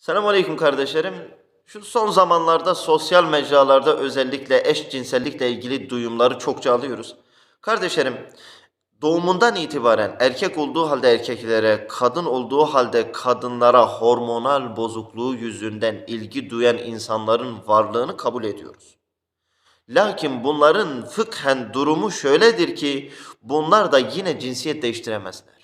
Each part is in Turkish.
Selamünaleyküm kardeşlerim. Şu son zamanlarda sosyal mecralarda özellikle eşcinsellikle ilgili duyumları çokça alıyoruz. Kardeşlerim, doğumundan itibaren erkek olduğu halde erkeklere, kadın olduğu halde kadınlara hormonal bozukluğu yüzünden ilgi duyan insanların varlığını kabul ediyoruz. Lakin bunların fıkhen durumu şöyledir ki bunlar da yine cinsiyet değiştiremezler.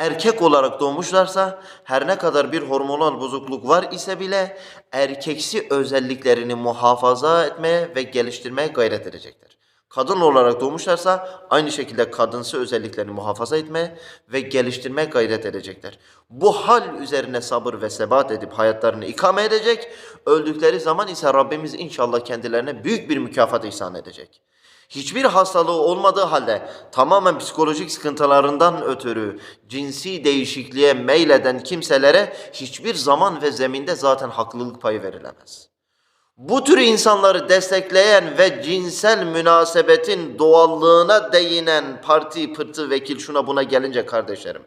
Erkek olarak doğmuşlarsa her ne kadar bir hormonal bozukluk var ise bile erkeksi özelliklerini muhafaza etmeye ve geliştirmeye gayret edecekler. Kadın olarak doğmuşlarsa aynı şekilde kadınsı özelliklerini muhafaza etmeye ve geliştirmeye gayret edecekler. Bu hal üzerine sabır ve sebat edip hayatlarını ikame edecek. Öldükleri zaman ise Rabbimiz inşallah kendilerine büyük bir mükafat ihsan edecek hiçbir hastalığı olmadığı halde tamamen psikolojik sıkıntılarından ötürü cinsi değişikliğe meyleden kimselere hiçbir zaman ve zeminde zaten haklılık payı verilemez. Bu tür insanları destekleyen ve cinsel münasebetin doğallığına değinen parti, pırtı, vekil şuna buna gelince kardeşlerim.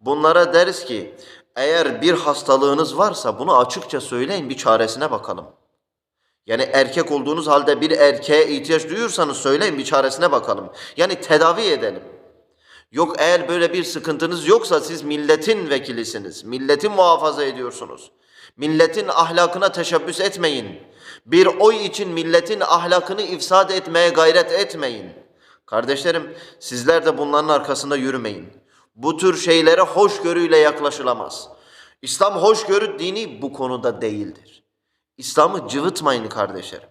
Bunlara deriz ki eğer bir hastalığınız varsa bunu açıkça söyleyin bir çaresine bakalım. Yani erkek olduğunuz halde bir erkeğe ihtiyaç duyuyorsanız söyleyin bir çaresine bakalım. Yani tedavi edelim. Yok eğer böyle bir sıkıntınız yoksa siz milletin vekilisiniz. Milleti muhafaza ediyorsunuz. Milletin ahlakına teşebbüs etmeyin. Bir oy için milletin ahlakını ifsad etmeye gayret etmeyin. Kardeşlerim sizler de bunların arkasında yürümeyin. Bu tür şeylere hoşgörüyle yaklaşılamaz. İslam hoşgörü dini bu konuda değildir. İslam'ı cıvıtmayın kardeşlerim.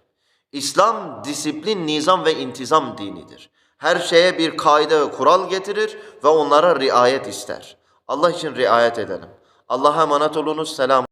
İslam disiplin, nizam ve intizam dinidir. Her şeye bir kaide ve kural getirir ve onlara riayet ister. Allah için riayet edelim. Allah'a emanet olunuz. Selam.